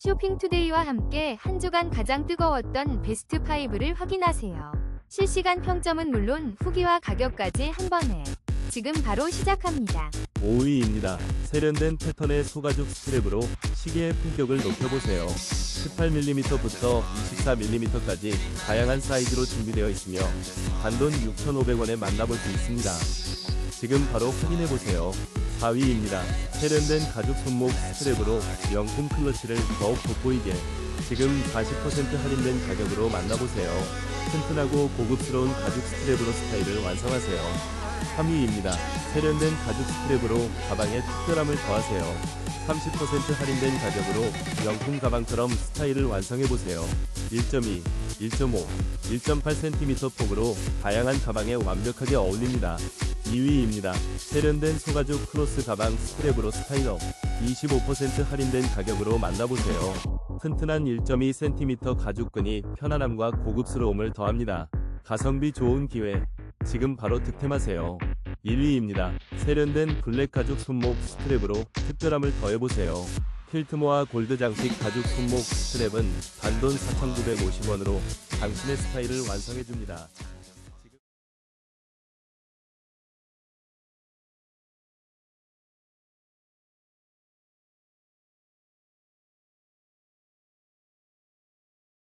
쇼핑투데이와 함께 한 주간 가장 뜨거웠던 베스트 5를 확인하세요. 실시간 평점은 물론 후기와 가격까지 한 번에 지금 바로 시작합니다. 5위입니다. 세련된 패턴의 소가죽 스트랩으로 시계의 품격을 높여보세요. 18mm부터 24mm까지 다양한 사이즈로 준비되어 있으며 단돈 6,500원에 만나볼 수 있습니다. 지금 바로 확인해보세요. 4위입니다. 세련된 가죽 손목 스트랩으로 명품 클러치를 더욱 돋보이게 지금 40% 할인된 가격으로 만나보세요. 튼튼하고 고급스러운 가죽 스트랩으로 스타일을 완성하세요. 3위입니다. 세련된 가죽 스트랩으로 가방에 특별함을 더하세요. 30% 할인된 가격으로 명품 가방처럼 스타일을 완성해보세요. 1.2, 1.5, 1.8cm 폭으로 다양한 가방에 완벽하게 어울립니다. 2위입니다. 세련된 소가죽 크로스 가방 스트랩으로 스타일업 25% 할인된 가격으로 만나보세요. 튼튼한 1.2cm 가죽끈이 편안함과 고급스러움을 더합니다. 가성비 좋은 기회 지금 바로 득템하세요. 1위입니다. 세련된 블랙 가죽 손목 스트랩으로 특별함을 더해보세요. 필트모아 골드 장식 가죽 손목 스트랩은 단돈 4,950원으로 당신의 스타일을 완성해줍니다.